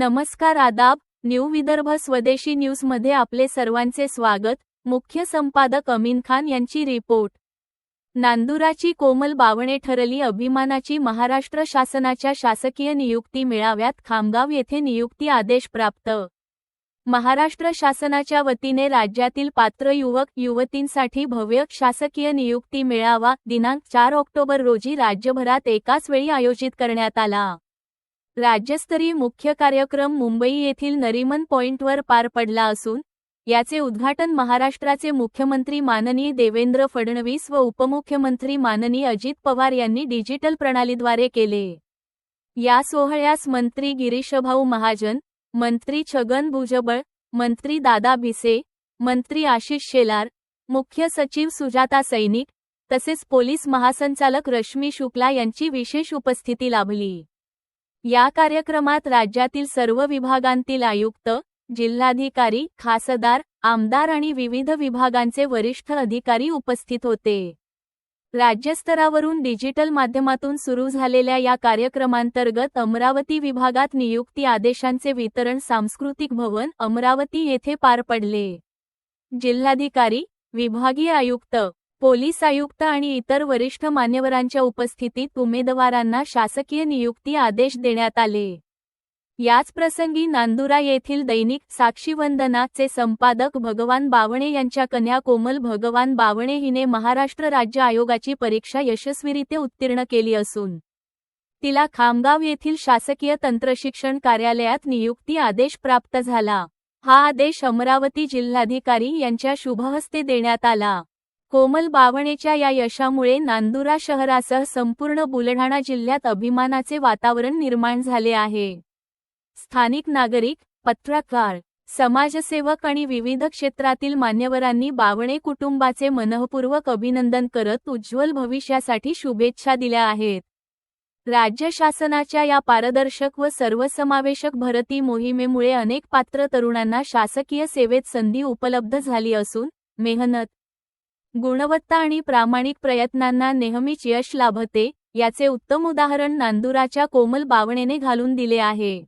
नमस्कार आदाब न्यू विदर्भ स्वदेशी न्यूजमध्ये आपले सर्वांचे स्वागत. मुख्य संपादक अमीन खान यांची रिपोर्ट. नांदुराची कोमल बावणे ठरली अभिमानाची महाराष्ट्र शासनाच्या शासकीय नियुक्ती मेळाव्यात खामगाव येथे नियुक्ती आदेश प्राप्त. महाराष्ट्र शासनाच्या वतीने राज्यातील पात्र युवक युवतींसाठी भव्य शासकीय नियुक्ती मेळावा दिनांक चार ऑक्टोबर रोजी राज्यभरात एकाच वेळी आयोजित करण्यात आला. राज्यस्तरीय मुख्य कार्यक्रम मुंबई येथील नरीमन पॉइंटवर पार पडला असून याचे उद्घाटन महाराष्ट्राचे मुख्यमंत्री माननीय देवेंद्र फडणवीस व उपमुख्यमंत्री माननीय अजित पवार यांनी डिजिटल प्रणालीद्वारे केले. या सोहळ्यास मंत्री गिरीशभाऊ महाजन मंत्री छगन भुजबळ मंत्री दादा भिसे मंत्री आशिष शेलार मुख्य सचिव सुजाता सैनिक तसेच पोलीस महासंचालक रश्मी शुक्ला यांची विशेष उपस्थिती लाभली. या कार्यक्रमात राज्यातील सर्व विभागांतील आयुक्त जिल्हाधिकारी खासदार आमदार आणि विविध विभागांचे वरिष्ठ अधिकारी उपस्थित होते. राज्यस्तरावरून डिजिटल माध्यमातून सुरू झालेल्या या कार्यक्रमांतर्गत अमरावती विभागात नियुक्ती आदेशांचे वितरण सांस्कृतिक भवन अमरावती येथे पार पडले. जिल्हाधिकारी विभागीय आयुक्त पोलीस आयुक्त आणि इतर वरिष्ठ मान्यवरांच्या उपस्थितीत उमेदवारांना शासकीय नियुक्ती आदेश देण्यात आले. याच प्रसंगी नांदुरा येथील दैनिक साक्षीवंदनाचे संपादक भगवान बावणे यांच्या कन्या कोमल भगवान बावणे हिने महाराष्ट्र राज्य आयोगाची परीक्षा यशस्वीरित्या उत्तीर्ण केली असून तिला खामगाव येथील शासकीय तंत्रशिक्षण कार्यालयात नियुक्ती आदेश प्राप्त झाला. हा आदेश अमरावती जिल्हाधिकारी यांच्या शुभहस्ते देण्यात आला. कोमल बावणेच्या या यशामुळे नांदुरा शहरासह संपूर्ण बुलढाणा जिल्ह्यात अभिमानाचे वातावरण निर्माण झाले आहे. स्थानिक नागरिक पत्रकार समाजसेवक आणि विविध क्षेत्रातील मान्यवरांनी बावणे कुटुंबाचे मनःपूर्वक अभिनंदन करत उज्ज्वल भविष्यासाठी शुभेच्छा दिल्या आहेत. राज्य शासनाच्या या पारदर्शक व सर्वसमावेशक भरती मोहिमेमुळे अनेक पात्र तरुणांना शासकीय सेवेत संधी उपलब्ध झाली असून मेहनत गुणवत्ता आणि प्रामाणिक प्रयत्नांना नेहमीच यश लाभते याचे उत्तम उदाहरण नांदुराच्या कोमल बावणेने घालून दिले आहे.